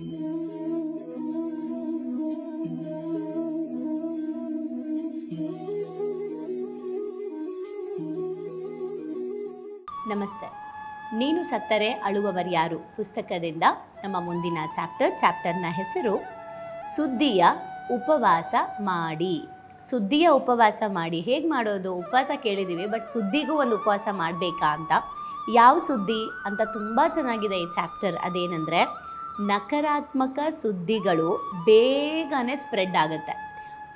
ನಮಸ್ತೆ. ನೀನು ಸತ್ತರೆ ಅಳುವವರ್ಯಾರು ಪುಸ್ತಕದಿಂದ ನಮ್ಮ ಮುಂದಿನ ಚಾಪ್ಟರ್, ಚಾಪ್ಟರ್ನ ಹೆಸರು ಸುದ್ದಿಯ ಉಪವಾಸ ಮಾಡಿ. ಸುದ್ದಿಯ ಉಪವಾಸ ಮಾಡಿ. ಹೇಗೆ ಮಾಡೋದು? ಉಪವಾಸ ಕೇಳಿದ್ದೀವಿ ಬಟ್ ಸುದ್ದಿಗೂ ಒಂದು ಉಪವಾಸ ಮಾಡಬೇಕಾ ಅಂತ. ಯಾವ ಸುದ್ದಿ ಅಂತ ತುಂಬ ಚೆನ್ನಾಗಿದೆ ಈ ಚಾಪ್ಟರ್. ಅದೇನೆಂದರೆ ನಕಾರಾತ್ಮಕ ಸುದ್ದಿಗಳು ಬೇಗನೆ ಸ್ಪ್ರೆಡ್ ಆಗುತ್ತೆ.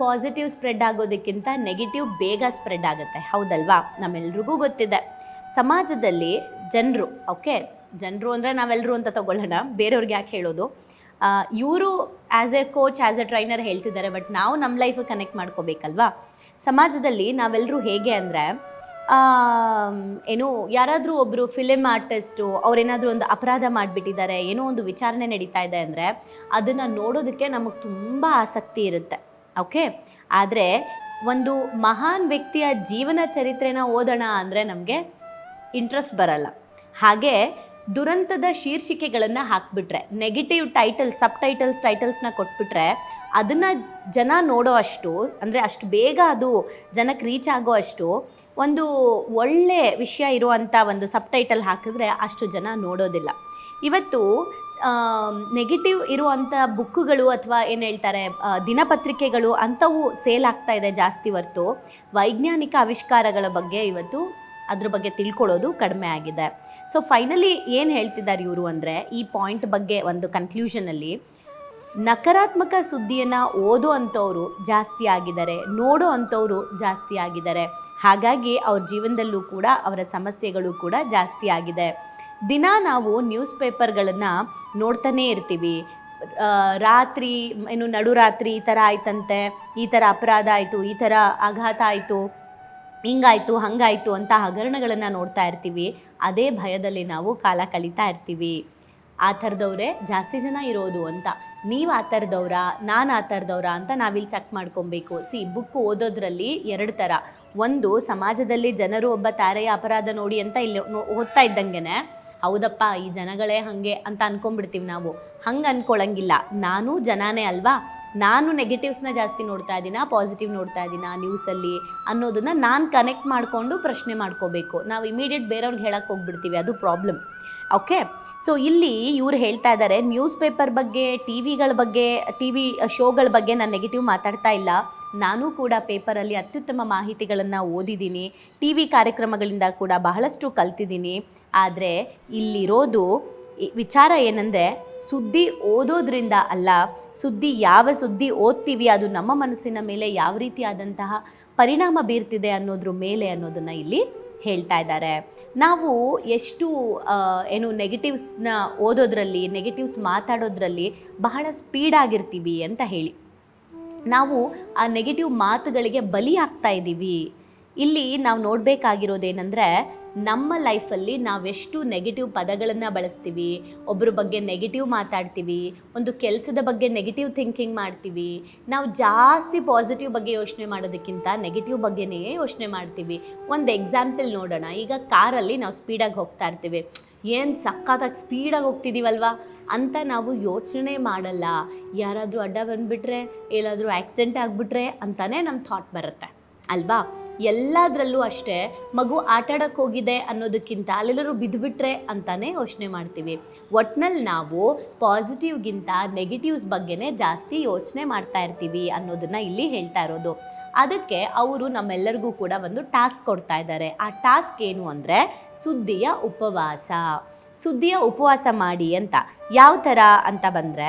ಪಾಸಿಟಿವ್ ಸ್ಪ್ರೆಡ್ ಆಗೋದಕ್ಕಿಂತ ನೆಗೆಟಿವ್ ಬೇಗ ಸ್ಪ್ರೆಡ್ ಆಗುತ್ತೆ. ಹೌದಲ್ವಾ? ನಮ್ಮೆಲ್ರಿಗೂ ಗೊತ್ತಿದೆ. ಸಮಾಜದಲ್ಲಿ ಜನರು ಓಕೆ ಜನರು ಅಂದರೆ ನಾವೆಲ್ಲರೂ ಅಂತ ತಗೊಳ್ಳೋಣ. ಬೇರೆಯವ್ರಿಗೆ ಯಾಕೆ ಹೇಳೋದು? ಇವರು as a coach as a trainer ಹೇಳ್ತಿದ್ದಾರೆ ಬಟ್ ನಾವು ನಮ್ಮ ಲೈಫ್ ಕನೆಕ್ಟ್ ಮಾಡ್ಕೋಬೇಕಲ್ವಾ? ಸಮಾಜದಲ್ಲಿ ನಾವೆಲ್ಲರೂ ಹೇಗೆ ಅಂದರೆ ಏನು, ಯಾರಾದರೂ ಒಬ್ಬರು ಫಿಲಿಮ್ ಆರ್ಟಿಸ್ಟು ಅವರೇನಾದರೂ ಒಂದು ಅಪರಾಧ ಮಾಡಿಬಿಟ್ಟಿದ್ದಾರೆ, ಏನೋ ಒಂದು ವಿಚಾರಣೆ ನಡೀತಾ ಇದೆ ಅಂದರೆ, ಅದನ್ನು ನೋಡೋದಕ್ಕೆ ನಮಗೆ ತುಂಬ ಆಸಕ್ತಿ ಇರುತ್ತೆ, ಓಕೆ? ಆದರೆ, ಒಂದು ಮಹಾನ್ ವ್ಯಕ್ತಿಯ ಜೀವನ ಚರಿತ್ರೆನ ಓದೋಣ ಅಂದರೆ ನಮಗೆ ಇಂಟ್ರೆಸ್ಟ್ ಬರಲ್ಲ. ಹಾಗೆ ದುರಂತದ ಶೀರ್ಷಿಕೆಗಳನ್ನು ಹಾಕ್ಬಿಟ್ರೆ ನೆಗೆಟಿವ್ ಟೈಟಲ್ ಸಬ್ ಟೈಟಲ್ಸ್ ಟೈಟಲ್ಸ್ನ ಕೊಟ್ಬಿಟ್ರೆ, ಅದನ್ನು ಜನ ನೋಡೋ ಅಷ್ಟು, ಅಂದರೆ ಅಷ್ಟು ಬೇಗ ಅದು ಜನಕ್ಕೆ ರೀಚ್ ಆಗೋ ಅಷ್ಟು ಒಂದು ಒಳ್ಳೆ ವಿಷಯ ಇರುವಂಥ ಒಂದು ಸಬ್ ಟೈಟಲ್ ಹಾಕಿದ್ರೆ ಅಷ್ಟು ಜನ ನೋಡೋದಿಲ್ಲ. ಇವತ್ತು ನೆಗೆಟಿವ್ ಇರುವಂಥ ಬುಕ್ಕುಗಳು ಅಥವಾ ಏನು ಹೇಳ್ತಾರೆ ದಿನಪತ್ರಿಕೆಗಳು ಅಂಥವು ಸೇಲ್ ಆಗ್ತಾ ಇದೆ ಜಾಸ್ತಿ ಹೊರ್ತು. ವೈಜ್ಞಾನಿಕ ಆವಿಷ್ಕಾರಗಳ ಬಗ್ಗೆ ಇವತ್ತು ಅದ್ರ ಬಗ್ಗೆ ತಿಳ್ಕೊಳ್ಳೋದು ಕಡಿಮೆ ಆಗಿದೆ. ಸೊ ಫೈನಲಿ ಏನು ಹೇಳ್ತಿದ್ದಾರೆ ಇವರು ಅಂದರೆ, ಈ ಪಾಯಿಂಟ್ ಬಗ್ಗೆ ಒಂದು ಕನ್ಕ್ಲೂಷನಲ್ಲಿ ನಕಾರಾತ್ಮಕ ಸುದ್ದಿಯನ್ನು ಓದೋ ಅಂಥವ್ರು ಜಾಸ್ತಿ ಆಗಿದ್ದಾರೆ, ನೋಡೋ ಅಂಥವ್ರು ಜಾಸ್ತಿ ಆಗಿದ್ದಾರೆ. ಹಾಗಾಗಿ ಅವ್ರ ಜೀವನದಲ್ಲೂ ಕೂಡ ಅವರ ಸಮಸ್ಯೆಗಳು ಕೂಡ ಜಾಸ್ತಿ ಆಗಿದೆ. ದಿನ ನಾವು ನ್ಯೂಸ್ ಪೇಪರ್ಗಳನ್ನು ನೋಡ್ತಾನೇ ಇರ್ತೀವಿ. ರಾತ್ರಿ ಏನು ನಡುರಾತ್ರಿ ಈ ಥರ ಆಯ್ತಂತೆ, ಈ ಥರ ಅಪರಾಧ ಆಯಿತು, ಈ ಥರ ಆಘಾತ ಆಯಿತು ಹಿಂಗಾಯ್ತು, ಹಂಗಾಯಿತು ಅಂತ ಹಗರಣಗಳನ್ನು ನೋಡ್ತಾ ಇರ್ತೀವಿ. ಅದೇ ಭಯದಲ್ಲಿ ನಾವು ಕಾಲ ಕಳೀತಾ ಇರ್ತೀವಿ. ಆ ಥರದವ್ರೆ ಜಾಸ್ತಿ ಜನ ಇರೋದು ಅಂತ. ನೀವು ಆ ಥರದವ್ರಾ? ನಾನು ಆ ಥರದವ್ರಾ ಅಂತ ನಾವಿಲ್ಲಿ ಚೆಕ್ ಮಾಡ್ಕೊಬೇಕು. ಸಿ ಬುಕ್ ಓದೋದ್ರಲ್ಲಿ ಎರಡು ಥರ. ಒಂದು, ಸಮಾಜದಲ್ಲಿ ಜನರು ಒಬ್ಬ ತಾರೆಯ ಅಪರಾಧ ನೋಡಿ ಅಂತ ಇಲ್ಲಿ ಓದ್ತಾ ಇದ್ದಂಗೆನೆ. ಹೌದಪ್ಪ, ಈ ಜನಗಳೇ ಹಾಗೆ ಅಂತ ಅನ್ಕೊಂಡ್ಬಿಡ್ತೀವಿ ನಾವು. ಹಂಗೆ ಅನ್ಕೊಳ್ಳಂಗಿಲ್ಲ ನಾನು ಜನನೇ ಅಲ್ವಾ? ನಾನು ನೆಗೆಟಿವ್ಸ್ನ ಜಾಸ್ತಿ ನೋಡ್ತಾ ಇದ್ದೀನ ಪಾಸಿಟಿವ್ ನೋಡ್ತಾ ಇದ್ದೀನ ನ್ಯೂಸಲ್ಲಿ ಅನ್ನೋದನ್ನು ನಾನು ಕನೆಕ್ಟ್ ಮಾಡಿಕೊಂಡು ಪ್ರಶ್ನೆ ಮಾಡ್ಕೋಬೇಕು. ನಾವು ಇಮಿಡಿಯೇಟ್ ಬೇರೆಯವ್ರಿಗೆ ಹೇಳಕ್ಕೆ ಹೋಗ್ಬಿಡ್ತೀವಿ, ಅದು ಪ್ರಾಬ್ಲಮ್ ಓಕೆ ಸೊ ಇಲ್ಲಿ ಇವ್ರು ಹೇಳ್ತಾ ಇದ್ದಾರೆ ನ್ಯೂಸ್ ಪೇಪರ್ ಬಗ್ಗೆ ಟಿ ವಿಗಳ ಬಗ್ಗೆ ಟಿ ವಿ ಶೋಗಳ ಬಗ್ಗೆ ನಾನು ನೆಗೆಟಿವ್ ಮಾತಾಡ್ತಾ ಇಲ್ಲ. ನಾನು ಕೂಡ ಪೇಪರಲ್ಲಿ ಅತ್ಯುತ್ತಮ ಮಾಹಿತಿಗಳನ್ನು ಓದಿದ್ದೀನಿ ಟಿ ವಿ ಕಾರ್ಯಕ್ರಮಗಳಿಂದ ಕೂಡ ಬಹಳಷ್ಟು ಕಲ್ತಿದ್ದೀನಿ ಆದರೆ ಇಲ್ಲಿರೋದು ವಿಚಾರ ಏನಂದರೆ, ಸುದ್ದಿ ಓದೋದ್ರಿಂದ ಅಲ್ಲ, ಸುದ್ದಿ ಯಾವ ಸುದ್ದಿ ಓದ್ತೀವಿ, ಅದು ನಮ್ಮ ಮನಸ್ಸಿನ ಮೇಲೆ ಯಾವ ರೀತಿಯಾದಂತಹ ಪರಿಣಾಮ ಬೀರ್ತಿದೆ ಅನ್ನೋದ್ರ ಮೇಲೆ ಅನ್ನೋದನ್ನು ಇಲ್ಲಿ ಹೇಳ್ತಾ ಇದ್ದಾರೆ. ನಾವು ಎಷ್ಟು ಏನು ನೆಗೆಟಿವ್ಸ್ನ ಓದೋದ್ರಲ್ಲಿ ನೆಗೆಟಿವ್ಸ್ ಮಾತಾಡೋದ್ರಲ್ಲಿ ಬಹಳ ಸ್ಪೀಡ್ ಆಗಿರ್ತೀವಿ ಅಂತ ಹೇಳಿ. ನಾವು ಆ ನೆಗೆಟಿವ್ ಮಾತುಗಳಿಗೆ ಬಲಿಯಾಗ್ತಾ ಇದ್ದೀವಿ ಇಲ್ಲಿ ನಾವು ನೋಡಬೇಕಾಗಿರೋದೇನೆಂದರೆ ನಮ್ಮ ಲೈಫಲ್ಲಿ ನಾವೆಷ್ಟು ನೆಗೆಟಿವ್ ಪದಗಳನ್ನು ಬಳಸ್ತೀವಿ ಒಬ್ಬರ ಬಗ್ಗೆ ನೆಗೆಟಿವ್ ಮಾತಾಡ್ತೀವಿ, ಒಂದು ಕೆಲಸದ ಬಗ್ಗೆ ನೆಗೆಟಿವ್ ಥಿಂಕಿಂಗ್ ಮಾಡ್ತೀವಿ, ನಾವು ಜಾಸ್ತಿ ಪಾಸಿಟಿವ್ ಬಗ್ಗೆ ಯೋಚನೆ ಮಾಡೋದಕ್ಕಿಂತ ನೆಗೆಟಿವ್ ಬಗ್ಗೆನೇ ಯೋಚನೆ ಮಾಡ್ತೀವಿ. ಒಂದು ಎಕ್ಸಾಂಪಲ್ ನೋಡೋಣ, ಈಗ ಕಾರಲ್ಲಿ ನಾವು ಸ್ಪೀಡಾಗಿ ಹೋಗ್ತಾ ಇರ್ತೀವಿ. ಏನು ಸಕ್ಕತ್ತಾಗಿ ಸ್ಪೀಡಾಗಿ ಹೋಗ್ತಿದ್ದೀವಲ್ವಾ ಅಂತ ನಾವು ಯೋಚನೆ ಮಾಡಲ್ಲ. ಯಾರಾದರೂ ಅಡ್ಡ ಬಂದುಬಿಟ್ರೆ, ಏನಾದರೂ ಆಕ್ಸಿಡೆಂಟ್ ಆಗಿಬಿಟ್ರೆ ಅಂತಲೇ ನಮ್ಮ ಥಾಟ್ ಬರುತ್ತೆ. ಅಲ್ವಾ? ಎಲ್ಲದರಲ್ಲೂ ಅಷ್ಟೇ ಮಗು ಆಟಾಡಕ್ಕೆ ಹೋಗಿದೆ ಅನ್ನೋದಕ್ಕಿಂತ ಅಲ್ಲೆಲ್ಲರೂ ಬಿದ್ದುಬಿಟ್ರೆ ಅಂತಾನೆ ಯೋಚನೆ ಮಾಡ್ತೀವಿ. ಒಟ್ನಲ್ಲಿ ನಾವು ಪಾಸಿಟಿವ್ಗಿಂತ ನೆಗೆಟಿವ್ಸ್ ಬಗ್ಗೆನೇ ಜಾಸ್ತಿ ಯೋಚನೆ ಮಾಡ್ತಾ ಇರ್ತೀವಿ ಅನ್ನೋದನ್ನು ಇಲ್ಲಿ ಹೇಳ್ತಾ ಇರೋದು. ಅದಕ್ಕೆ ಅವರು ನಮ್ಮೆಲ್ಲರಿಗೂ ಕೂಡ ಒಂದು ಟಾಸ್ಕ್ ಕೊಡ್ತಾ ಇದ್ದಾರೆ. ಆ ಟಾಸ್ಕ್ ಏನು ಅಂದರೆ ಸುದ್ದಿಯ ಉಪವಾಸ. ಸುದ್ದಿಯ ಉಪವಾಸ ಮಾಡಿ ಅಂತ. ಯಾವ ಥರ ಅಂತ ಬಂದರೆ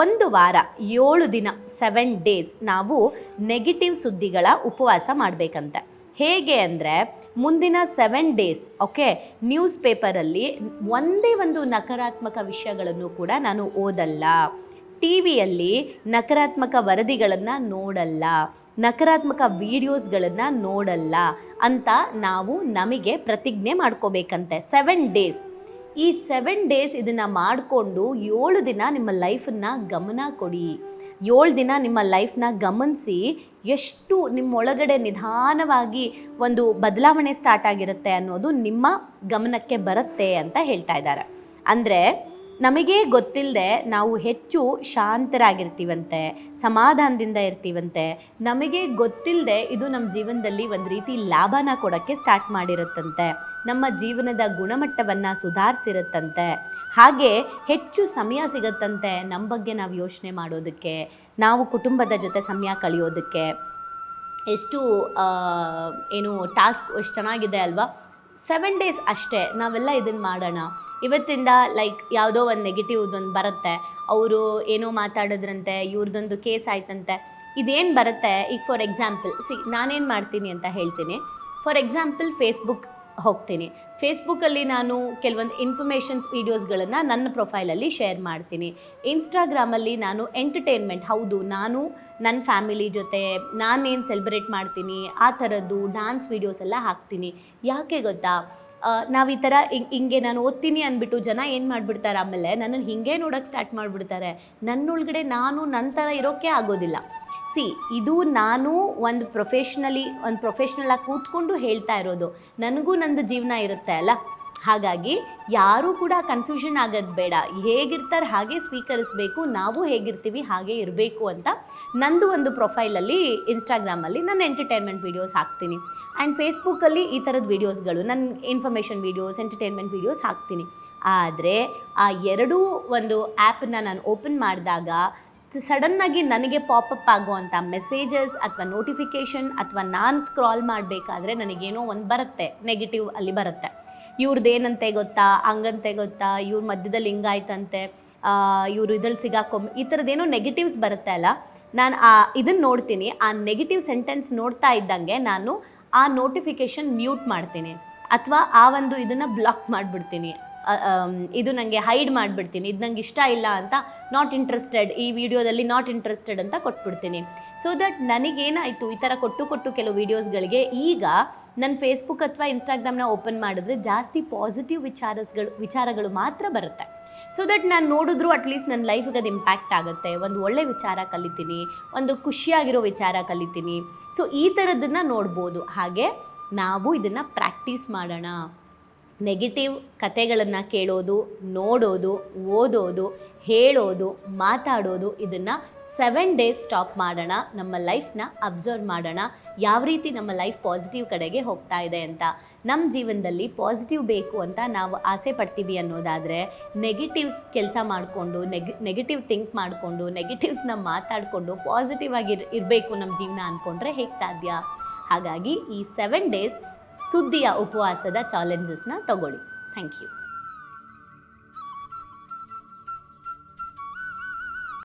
ಒಂದು ವಾರ, ಏಳು ದಿನ ಸೆವೆನ್ ಡೇಸ್ ನಾವು ನೆಗೆಟಿವ್ ಸುದ್ದಿಗಳ ಉಪವಾಸ ಮಾಡಬೇಕಂತೆ. ಹೇಗೆ ಅಂದರೆ ಮುಂದಿನ ಸೆವೆನ್ ಡೇಸ್ ಓಕೆ ನ್ಯೂಸ್ ಪೇಪರಲ್ಲಿ ಒಂದೇ ಒಂದು ನಕಾರಾತ್ಮಕ ವಿಷಯಗಳನ್ನು ಕೂಡ ನಾನು ಓದಲ್ಲ. ಟಿ ವಿಯಲ್ಲಿ ನಕಾರಾತ್ಮಕ ವರದಿಗಳನ್ನು ನೋಡಲ್ಲ. ನಕಾರಾತ್ಮಕ ವೀಡಿಯೋಸ್ಗಳನ್ನು ನೋಡಲ್ಲ ಅಂತ ನಾವು ನಮಗೆ ಪ್ರತಿಜ್ಞೆ ಮಾಡ್ಕೋಬೇಕಂತೆ. ಸೆವೆನ್ ಡೇಸ್ ಈ ಸೆವೆನ್ ಡೇಸ್ ಇದನ್ನು ಮಾಡಿಕೊಂಡು ಏಳು ದಿನ ನಿಮ್ಮ ಲೈಫನ್ನು ಗಮನ ಕೊಡಿ. ಏಳು ದಿನ ನಿಮ್ಮ ಲೈಫ್ನ ಗಮನಿಸಿ ಎಷ್ಟು ನಿಮ್ಮೊಳಗಡೆ ನಿಧಾನವಾಗಿ ಒಂದು ಬದಲಾವಣೆ ಸ್ಟಾರ್ಟ್ ಆಗಿರುತ್ತೆ ಅನ್ನೋದು ನಿಮ್ಮ ಗಮನಕ್ಕೆ ಬರುತ್ತೆ ಅಂತ ಹೇಳ್ತಾ ಇದ್ದಾರೆ. ಅಂದರೆ ನಮಗೇ ಗೊತ್ತಿಲ್ಲದೆ ನಾವು ಹೆಚ್ಚು ಶಾಂತರಾಗಿರ್ತೀವಂತೆ, ಸಮಾಧಾನದಿಂದ ಇರ್ತೀವಂತೆ, ನಮಗೆ ಗೊತ್ತಿಲ್ಲದೆ ಇದು ನಮ್ಮ ಜೀವನದಲ್ಲಿ ಒಂದು ರೀತಿ ಲಾಭನ ಕೊಡೋಕ್ಕೆ ಸ್ಟಾರ್ಟ್ ಮಾಡಿರುತ್ತಂತೆ, ನಮ್ಮ ಜೀವನದ ಗುಣಮಟ್ಟವನ್ನು ಸುಧಾರಿಸಿರುತ್ತಂತೆ. ಹಾಗೆ ಹೆಚ್ಚು ಸಮಯ ಸಿಗುತ್ತಂತೆ ನಮ್ಮ ಬಗ್ಗೆ ನಾವು ಯೋಚನೆ ಮಾಡೋದಕ್ಕೆ, ನಾವು ಕುಟುಂಬದ ಜೊತೆ ಸಮಯ ಕಳೆಯೋದಕ್ಕೆ. ಎಷ್ಟು ಏನು ಟಾಸ್ಕ್ ಎಷ್ಟು ಚೆನ್ನಾಗಿದೆ ಅಲ್ವಾ? ಸೆವೆನ್ ಡೇಸ್ ಅಷ್ಟೇ, ನಾವೆಲ್ಲ ಇದನ್ನು ಮಾಡೋಣ. ಇವತ್ತಿಂದ ಲೈಕ್ ಯಾವುದೋ ಒಂದು ನೆಗೆಟಿವ್ ಒಂದು ಬರುತ್ತೆ. ಅವರು ಏನೋ ಮಾತಾಡಿದ್ರಂತೆ ಇವ್ರದ್ದೊಂದು ಕೇಸ್ ಆಯ್ತಂತೆ. ಇದೇನು ಬರುತ್ತೆ? ಈಗ ಫಾರ್ ಎಕ್ಸಾಂಪಲ್ ಸಿ, ನಾನೇನು ಮಾಡ್ತೀನಿ ಅಂತ ಹೇಳ್ತೀನಿ. ಫಾರ್ ಎಕ್ಸಾಂಪಲ್ ಫೇಸ್ಬುಕ್ ಹೋಗ್ತೀನಿ. ಫೇಸ್ಬುಕ್ಕಲ್ಲಿ ನಾನು ಕೆಲವೊಂದು ಇನ್ಫಾರ್ಮೇಷನ್ಸ್ ವೀಡಿಯೋಸ್ಗಳನ್ನು ನನ್ನ ಪ್ರೊಫೈಲಲ್ಲಿ ಶೇರ್ ಮಾಡ್ತೀನಿ. ಇನ್ಸ್ಟಾಗ್ರಾಮಲ್ಲಿ ನಾನು ಎಂಟರ್ಟೈನ್ಮೆಂಟ್ ಹೌದು, ನಾನು ನನ್ನ ಫ್ಯಾಮಿಲಿ ಜೊತೆ ನಾನೇನು ಸೆಲೆಬ್ರೇಟ್ ಮಾಡ್ತೀನಿ, ಆ ಥರದ್ದು ಡ್ಯಾನ್ಸ್ ವೀಡಿಯೋಸ್ ಎಲ್ಲ ಹಾಕ್ತೀನಿ. ಯಾಕೆ ಗೊತ್ತಾ? ನಾವು ಈ ಥರ ಹಿಂಗ್ ನಾನು ಓದ್ತೀನಿ ಅಂದ್ಬಿಟ್ಟು ಜನ ಏನು ಮಾಡಿಬಿಡ್ತಾರೆ ಆಮೇಲೆ ನನ್ನನ್ನು ಹಿಂಗೆ ನೋಡೋಕ್ಕೆ ಸ್ಟಾರ್ಟ್ ಮಾಡಿಬಿಡ್ತಾರೆ. ನನ್ನೊಳಗಡೆ ನಾನು ನನ್ನ ಥರ ಇರೋಕ್ಕೆ ಆಗೋದಿಲ್ಲ. ಸಿ, ಇದು ನಾನು ಒಂದು ಪ್ರೊಫೆಷ್ನಲಿ ಒಂದು ಪ್ರೊಫೆಷ್ನಲಾಗಿ ಕೂತ್ಕೊಂಡು ಹೇಳ್ತಾ ಇರೋದು. ನನಗೂ ನಂದು ಜೀವನ ಇರುತ್ತೆ ಅಲ್ಲ? ಹಾಗಾಗಿ ಯಾರೂ ಕೂಡ ಕನ್ಫ್ಯೂಷನ್ ಆಗೋದು ಬೇಡ. ಹೇಗಿರ್ತಾರೆ ಹಾಗೆ ಸ್ವೀಕರಿಸಬೇಕು, ನಾವು ಹೇಗಿರ್ತೀವಿ ಹಾಗೆ ಇರಬೇಕು ಅಂತ ನಂದು ಒಂದು ಪ್ರೊಫೈಲಲ್ಲಿ ಇನ್ಸ್ಟಾಗ್ರಾಮಲ್ಲಿ ನಾನು ಎಂಟರ್ಟೈನ್ಮೆಂಟ್ ವೀಡಿಯೋಸ್ ಹಾಕ್ತೀನಿ. ಆ್ಯಂಡ್ ಫೇಸ್ಬುಕ್ಕಲ್ಲಿ ಈ ಥರದ ವೀಡಿಯೋಸ್ಗಳು ನನ್ನ ಇನ್ಫಾರ್ಮೇಷನ್ ವೀಡಿಯೋಸ್ ಎಂಟರ್ಟೈನ್ಮೆಂಟ್ ವೀಡಿಯೋಸ್ ಹಾಕ್ತೀನಿ. ಆದರೆ ಆ ಎರಡೂ ಒಂದು ಆ್ಯಪನ್ನ ನಾನು ಓಪನ್ ಮಾಡಿದಾಗ ಸಡನ್ನಾಗಿ ನನಗೆ ಪಾಪಪ್ ಆಗುವಂಥ ಮೆಸೇಜಸ್ ಅಥವಾ ನೋಟಿಫಿಕೇಷನ್ ಅಥವಾ ನಾನು ಸ್ಕ್ರಾಲ್ ಮಾಡಬೇಕಾದ್ರೆ ನನಗೇನೋ ಒಂದು ಬರುತ್ತೆ ನೆಗೆಟಿವ್ ಅಲ್ಲಿ ಬರುತ್ತೆ. ಇವ್ರದ್ದು ಏನಂತೆ ಗೊತ್ತಾ? ಹಂಗಂತೆ ಗೊತ್ತಾ? ಇವ್ರ ಮಧ್ಯದಲ್ಲಿ ಹಿಂಗಾಯ್ತಂತೆ. ಇವರು ಇದ್ರಲ್ಲಿ ಸಿಗಾಕೊಂಬ ಈ ಥರದ್ದೇನೋ ನೆಗೆಟಿವ್ಸ್ ಬರುತ್ತೆ ಅಲ್ಲ? ನಾನು ಆ ಇದನ್ನು ನೋಡ್ತೀನಿ. ಆ ನೆಗೆಟಿವ್ ಸೆಂಟೆನ್ಸ್ ನೋಡ್ತಾ ಇದ್ದಂಗೆ ನಾನು ಆ ನೋಟಿಫಿಕೇಷನ್ ಮ್ಯೂಟ್ ಮಾಡ್ತೀನಿ. ಅಥವಾ ಆ ಒಂದು ಇದನ್ನು ಬ್ಲಾಕ್ ಮಾಡಿಬಿಡ್ತೀನಿ. ಇದು ನನಗೆ ಹೈಡ್ ಮಾಡಿಬಿಡ್ತೀನಿ. ಇದು ನಂಗೆ ಇಷ್ಟ ಇಲ್ಲ ಅಂತ ನಾಟ್ ಇಂಟ್ರೆಸ್ಟೆಡ್ ಈ ವಿಡಿಯೋದಲ್ಲಿ ನಾಟ್ ಇಂಟ್ರೆಸ್ಟೆಡ್ ಅಂತ ಕೊಟ್ಬಿಡ್ತೀನಿ. ಸೊ ದಟ್ ನನಗೇನಾಯಿತು, ಈ ಥರ ಕೊಟ್ಟು ಕೊಟ್ಟು ಕೆಲವು ವೀಡಿಯೋಸ್ಗಳಿಗೆ ಈಗ ನನ್ನ ಫೇಸ್ಬುಕ್ ಅಥವಾ ಇನ್ಸ್ಟಾಗ್ರಾಮ್ನ ಓಪನ್ ಮಾಡಿದ್ರೆ ಜಾಸ್ತಿ ಪಾಸಿಟಿವ್ ವಿಚಾರಸ್ಗಳು, ವಿಚಾರಗಳು ಮಾತ್ರ ಬರುತ್ತೆ. ಸೊ ದಟ್ ನಾನು ನೋಡಿದ್ರು ಅಟ್ಲೀಸ್ಟ್ ನನ್ನ ಲೈಫ್ಗೆ ಅದು ಇಂಪ್ಯಾಕ್ಟ್ ಆಗುತ್ತೆ. ಒಂದು ಒಳ್ಳೆ ವಿಚಾರ ಕಲಿತೀನಿ, ಒಂದು ಖುಷಿಯಾಗಿರೋ ವಿಚಾರ ಕಲಿತೀನಿ. ಸೊ ಈ ಥರದ್ದನ್ನು ನೋಡ್ಬೋದು. ಹಾಗೆ ನಾವು ಇದನ್ನು ಪ್ರಾಕ್ಟೀಸ್ ಮಾಡೋಣ. ನೆಗೆಟಿವ್ ಕತೆಗಳನ್ನು ಕೇಳೋದು, ನೋಡೋದು, ಓದೋದು, ಹೇಳೋದು, ಮಾತಾಡೋದು, ಇದನ್ನು ಸೆವೆನ್ ಡೇಸ್ ಸ್ಟಾಪ್ ಮಾಡೋಣ, ನಮ್ಮ ಲೈಫ್ನ ಅಬ್ಸರ್ವ್ ಮಾಡೋಣ, ಯಾವ ರೀತಿ ನಮ್ಮ ಲೈಫ್ ಪಾಸಿಟಿವ್ ಕಡೆಗೆ ಹೋಗ್ತಾ ಇದೆ ಅಂತ. ನಮ್ಮ ಜೀವನದಲ್ಲಿ ಪಾಸಿಟಿವ್ ಬೇಕು ಅಂತ ನಾವು ಆಸೆ ಪಡ್ತೀವಿ ಅನ್ನೋದಾದರೆ ನೆಗೆಟಿವ್ಸ್ ಕೆಲಸ ಮಾಡಿಕೊಂಡು ನೆಗ್ ನೆಗೆಟಿವ್ ಥಿಂಕ್ ಮಾಡಿಕೊಂಡು ನೆಗೆಟಿವ್ಸ್ನ ಮಾತಾಡಿಕೊಂಡು ಪಾಸಿಟಿವ್ ಆಗಿ ಇರಬೇಕು ನಮ್ಮ ಜೀವನ ಅಂದ್ಕೊಂಡ್ರೆ ಹೇಗೆ ಸಾಧ್ಯ? ಹಾಗಾಗಿ ಈ ಸೆವೆನ್ ಡೇಸ್ ಸುದ್ದಿಯ ಉಪವಾಸದ ಚಾಲೆಂಜಸ್ನ ತಗೊಳ್ಳಿ. Thank you